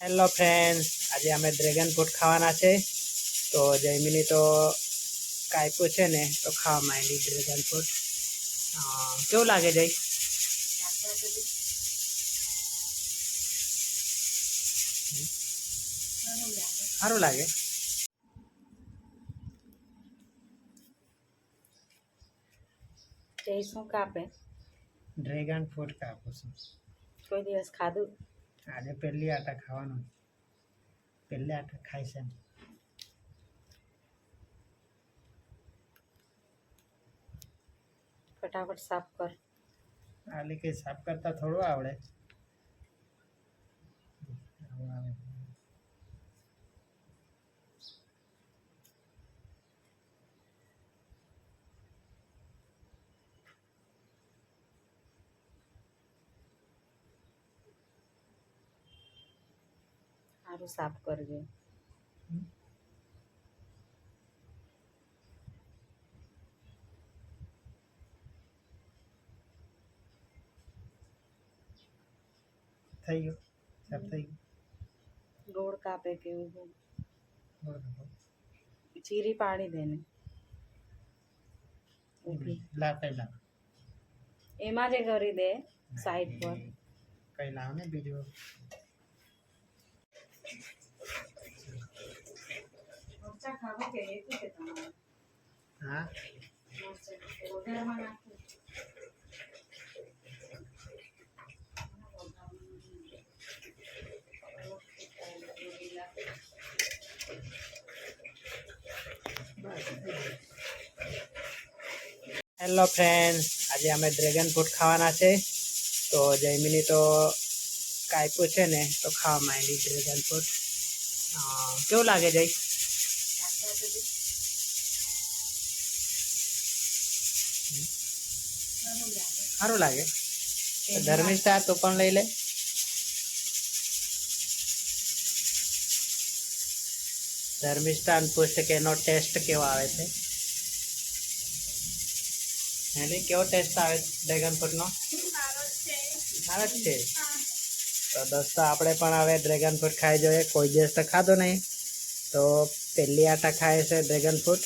Hello friends આજે અમે dragon fruit ખાવાના છે. તો જયમિની તો કાપ્યું છે ને તો ખાવા માંડી ડ્રેગન ફ્રૂટ કેવું લાગે જય? સારું લાગે. જય શું કાપે? ડ્રેગન ફ્રૂટ કાપું છું. કોઈ દિવસ ખાધું? આજે પહેલી આટા ખાવાનું. પહેલી આટા ખાય છે ફટાફટ સાફ કર. આલે કે સાફ કરતા થોડું આવડે. આવું સારું સાફ કરજો. થઈ ગયું? સાફ થઈ ગયું? ગોળ કાપે કેવું ગોળ. ચીરી પાડી દેને. ઊભી લાવ એમાં જે કરી દે સાઈડ પર. કઈ લાવ ને બીજું? હા? હેલો ફ્રેન્ડ આજે અમે ડ્રેગન ફ્રૂટ ખાવાના છે. તો જયમિની તો કાપ્યું છે ને તો ખાવા માંડી ડ્રેગન ફ્રૂટ કેવું લાગે જઈ સારું લાગે. ધર્મિષ્ઠા તો પણ લઈ લે. ધર્મિષ્ઠાન અને પૂછ કે એનો ટેસ્ટ કેવો આવે છે? એની કેવો ટેસ્ટ આવે ડ્રેગન ફ્રૂટનો સારો જ છે. તો દોસ્તો આપણે પણ હવે ડ્રેગન ફ્રૂટ ખાઈ જોઈએ. કોઈ દિવસ તો ખાધો નહીં. તો પહેલી આટા ખાય છે ડ્રેગન ફ્રૂટ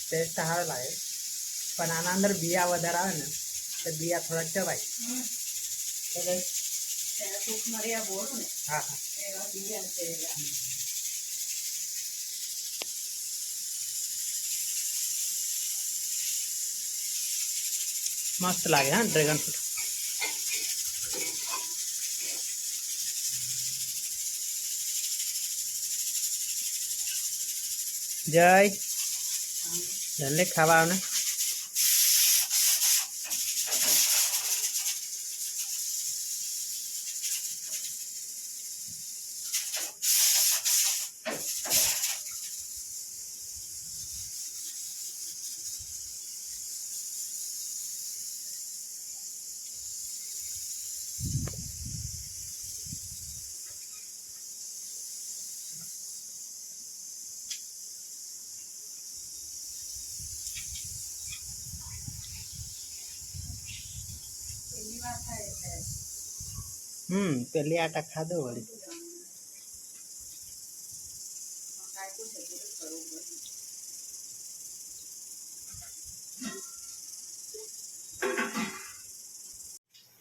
ટેસ્ટ સારો લાગે. પણ આના અંદર બિયા વધારે આવે ને તો બિયા થોડાક ચવાય. હા હા એવા બીજા છે એવા. મસ્ત લાગે હા ડ્રેગન ફ્રૂટ જય જલ્દી ખાવા આવ હમ, પેલી આટા ખાધો વળી.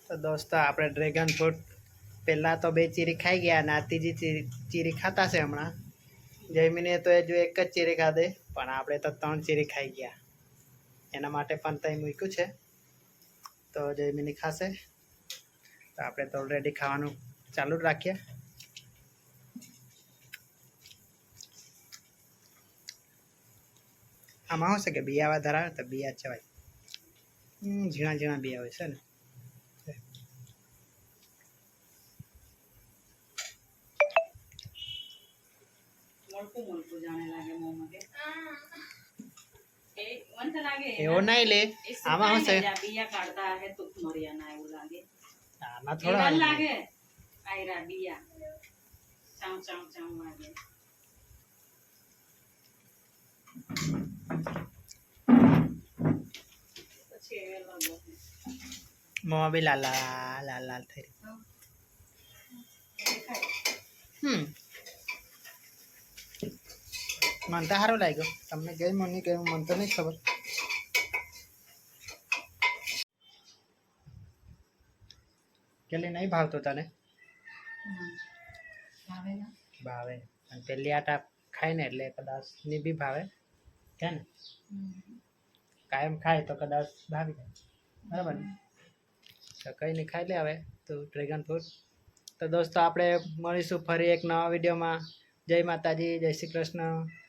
તો દોસ્તો, આપણે ડ્રેગન ફ્રૂટ પહેલાં તો બે ચીરી ખાઈ ગયા અને આ ત્રીજી ચીરી ખાતા છે હમણાં. જમીને તો એ જો એક જ ચીરી ખાધે, પણ આપણે તો ત્રણ ચીરી ખાઈ ગયા. એના માટે પણ તઈ મૂક્યું છે. તો જયમીની ખાશે. તો આપણે તો ઓલરેડી ખાવાનું ચાલુ જ રાખીએ. આમાં શું છે કે બિયા વધારે આવે તો બિયા ચવાય હમ, ઝીણા ઝીણા બિયા હોય છે ને. મોળકું મોળકું જાણે લાગે મોંમાં કે. એ મને તો લાગે એવો નહીં લે એ આમાં શું છે સુકાઈને જ્યાં બીયા કાઢતા હે તો મરિયાના એવું લાગે આમાં એવા થોડા લાગે આયરા બીયા ચાવ ચાવ ચાવ મને તો સારું લાગ્યો. તમને ગઈ મને ગમ્યું, મને તો નહીં ખબર. પેલી નહીં ભાવતો તને? ભાવે અને પેલી આટા ખાય ને એટલે કદાચની બી ભાવે. છે ને? કાયમ ખાય તો કદાચ ભાવી જાય. બરાબર ને? તો કંઈ નહીં, ખાઈ લે હવે તો ડ્રેગન ફ્રૂટ તો દોસ્તો, આપણે મળીશું ફરી એક નવા વિડીયોમાં. જય માતાજી, જય શ્રી કૃષ્ણ.